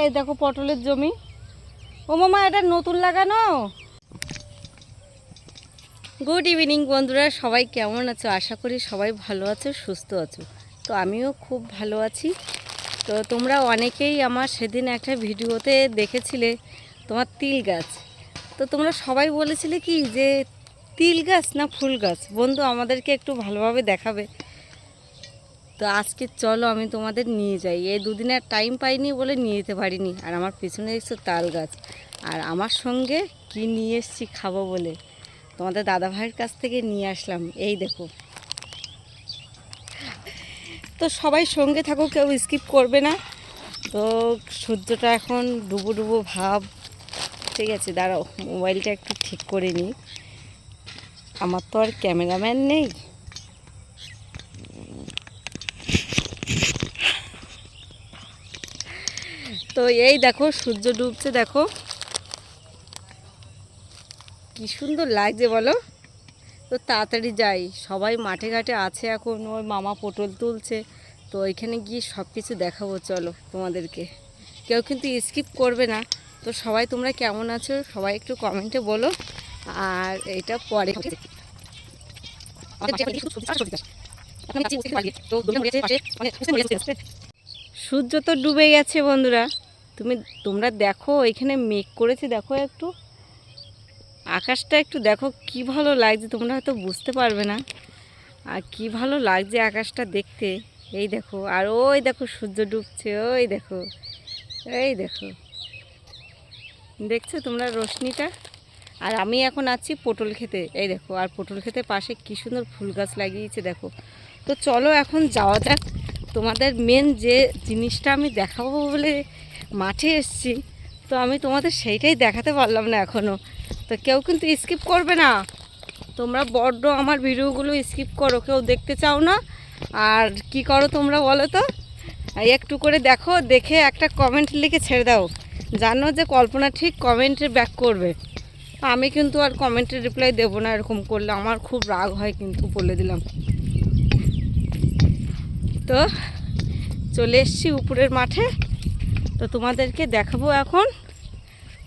এই দেখো পটলের জমি। ও মামা, এটা নতুন লাগানো? গুড ইভিনিং বন্ধুরা, সবাই কেমন আছো? আশা করি সবাই ভালো আছো, সুস্থ আছো। তো আমিও খুব ভালো আছি। তো তোমরা অনেকেই আমার সেদিন একটা ভিডিওতে দেখেছিলে, তোমার তিল গাছ। তো তোমরা সবাই বলেছিলে কি যে, তিল গাছ না ফুল গাছ? বন্ধু আমাদেরকে একটু ভালোভাবে দেখাবে। তো আজকে চলো আমি তোমাদের নিয়ে যাই। এই দুদিনের টাইম পাইনি বলে নিয়ে যেতে পারিনি। আর আমার পিছনে দেখছ তাল গাছ। আর আমার সঙ্গে কি নিয়ে এসেছি খাব বলে? তোমাদের দাদা ভাইয়ের কাছ থেকে নিয়ে আসলাম। এই দেখো। তো সবাই সঙ্গে থাকো, কেউ স্কিপ করবে না। তো সূর্যটা এখন ডুবো ডুবো ভাব। ঠিক আছে, দাঁড়াও মোবাইলটা একটু ঠিক করে নিই। আমার তো আর ক্যামেরাম্যান নেই। তো এই দেখো, সূর্য ডুবছে, দেখো। কি সুন্দর লাগছে বলো। তো তাড়াতাড়ি যাই, সবাই মাঠে ঘাটে আছে এখন ওর মামা পটল তুলছে। তো ওইখানে গিয়ে সব কিছু দেখাবো, চলো তোমাদেরকে। কেউ কিন্তু স্কিপ করবে না। তো সবাই তোমরা কেমন আছো, সবাই একটু কমেন্টে বলো। আর এটা পরে সূর্য তো ডুবে গেছে বন্ধুরা। তুমি তোমরা দেখো, এখানে মেঘ করেছে, দেখো একটু। আকাশটা একটু দেখো, কি ভালো লাগছে, তোমরা হয়তো বুঝতে পারবে না। আর কি ভালো লাগছে আকাশটা দেখতে। এই দেখো, আর ওই দেখো সূর্য ডুবছে, ওই দেখো, এই দেখো। দেখছ তোমরা রশ্মিটা আর আমি এখন আছি পটল খেতে, এই দেখো, আর পটল খেতে পাশে কি সুন্দর ফুল গাছ লাগিয়েছে, দেখো। তো চলো এখন যাওয়া যাক। তোমাদের মেন যে জিনিসটা আমি দেখাবো বলে মাঠে এসছি। তো আমি তোমাদের সেইটাই দেখাতে পারলাম না এখনও তো কেউ কিন্তু স্কিপ করবে না। তোমরা বড্ড আমার ভিডিওগুলো স্কিপ করো, কেউ দেখতে চাও না। আর কি করো তোমরা বলো তো? একটু করে দেখো, দেখে একটা কমেন্ট লিখে ছেড়ে দাও। জানো যে কল্পনা ঠিক কমেন্টে ব্যাক করবে। আমি কিন্তু আর কমেন্টের রিপ্লাই দেবো না এরকম করলে। আমার খুব রাগ হয় কিন্তু বলে দিলাম। তো চলে এসছি উপরের মাঠে। তো তোমাদেরকে দেখাবো এখন।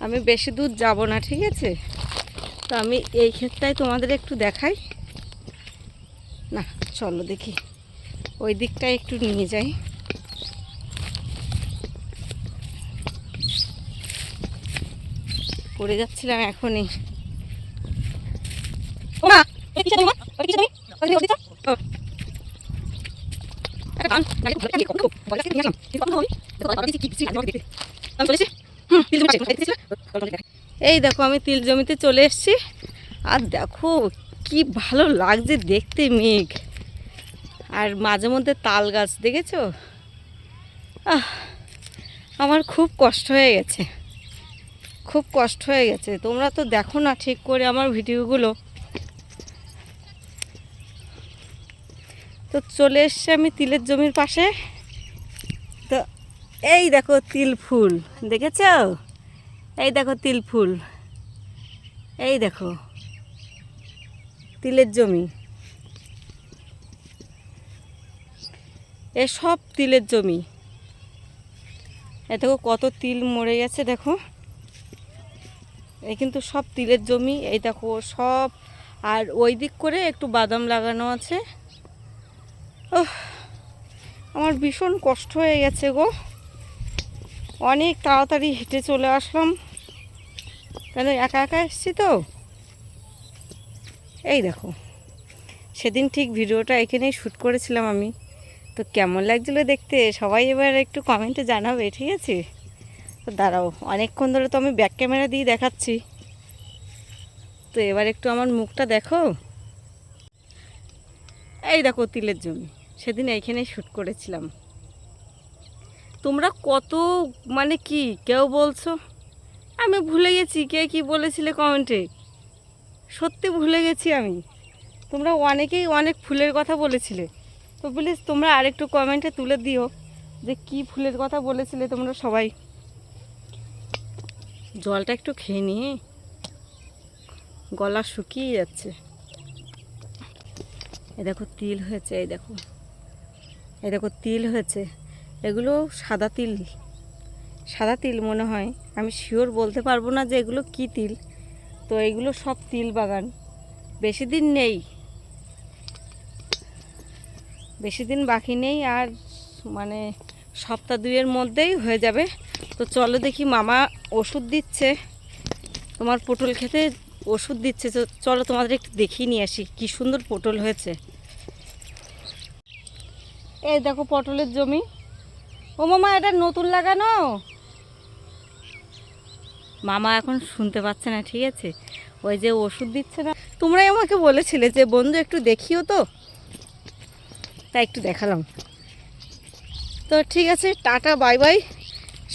আমি বেশি দূর যাব না, ঠিক আছে? তো আমি এই ক্ষেত্রটায় তোমাদের একটু দেখাই। না, চলো দেখি। ওই দিকটায় একটু নিয়ে যাই। পড়ে যাচ্ছিলাম এখনই। এই দেখো, আমি তিল জমিতে চলে এসেছি। আর দেখো, কি ভালো লাগছে দেখতে মেঘ। আর মাঝে মধ্যে তাল গাছ, দেখেছ? আহ, আমার খুব কষ্ট হয়ে গেছে। খুব কষ্ট হয়ে গেছে। তোমরা তো দেখো না ঠিক করে আমার ভিডিওগুলো। তো চলে এসছে আমি তিলের জমির পাশে। তো এই দেখো তিল ফুল, দেখেছ? এই দেখো তিল ফুল। এই দেখো, তিলের জমি। এ সব তিলের জমি। এ দেখো কত তিল মরে গেছে, দেখো। এই কিন্তু সব তিলের জমি, এই দেখো সব। আর ওই দিক করে একটু বাদাম লাগানো আছে। আমার ভীষণ কষ্ট হয়ে গেছে গো। অনেক তাড়াতাড়ি হেঁটে চলে আসলাম। কেন, একা একা এসছি তো? এই দেখো, সেদিন ঠিক ভিডিওটা এখানেই শ্যুট করেছিলাম আমি। তো কেমন লাগছিল দেখতে, সবাই এবার একটু কমেন্টে জানাবে, ঠিক আছে? তো দাঁড়াও, অনেকক্ষণ ধরে তো আমি ব্যাক ক্যামেরা দিয়ে দেখাচ্ছি। তো এবার একটু আমার মুখটা দেখো। এই দেখো তিলের জমি। সেদিন এইখানে শ্যুট করেছিলাম। তোমরা কত মানে কি, কেউ বলছো? আমি ভুলে গেছি, কে কি বলেছিলে কমেন্টে সত্যি ভুলে গেছি আমি। তোমরা অনেকেই অনেক ফুলের কথা বলেছিলে। তো প্লিজ তোমরা আরেকটু কমেন্টে তুলে দিও যে কি ফুলের কথা বলেছিলে তোমরা সবাই। জলটা একটু খেয়ে নিয়ে গলা শুকিয়ে যাচ্ছে। এই দেখো তিল হয়েছে, এই দেখো। এই দেখো তিল হয়েছে। এগুলো সাদা তিল। সাদা তিল মনে হয়। আমি শিওর বলতে পারব না যে এগুলো কী তিল। তো এগুলো সব তিল বাগান। বেশি দিন নেই। বেশি দিন বাকি নেই আর মানে সপ্তাহ দুইয়ের মধ্যেই হয়ে যাবে। তো চলো দেখি মামা ওষুধ দিচ্ছে। তোমার পটল খেতে ওষুধ দিচ্ছে, তো চলো তোমাদের একটু দেখিয়ে নিয়ে আসি, কী সুন্দর পটল হয়েছে। এই দেখো পটলের জমি। ও মামা, এটা নতুন লাগানো? মামা এখন শুনতে পাচ্ছে না, ঠিক আছে? ওই যে ওষুধ দিচ্ছে না। তোমরাই আমাকে বলেছিলে যে, বন্ধু, একটু দেখিও তো। তাই একটু দেখালাম। তো ঠিক আছে, টাটা, বাই বাই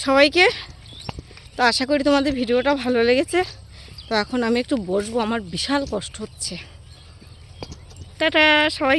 সবাইকে। তো আশা করি তোমাদের ভিডিওটা ভালো লেগেছে। তো এখন আমি একটু বসবো আমার বিশাল কষ্ট হচ্ছে। টাটা সবাই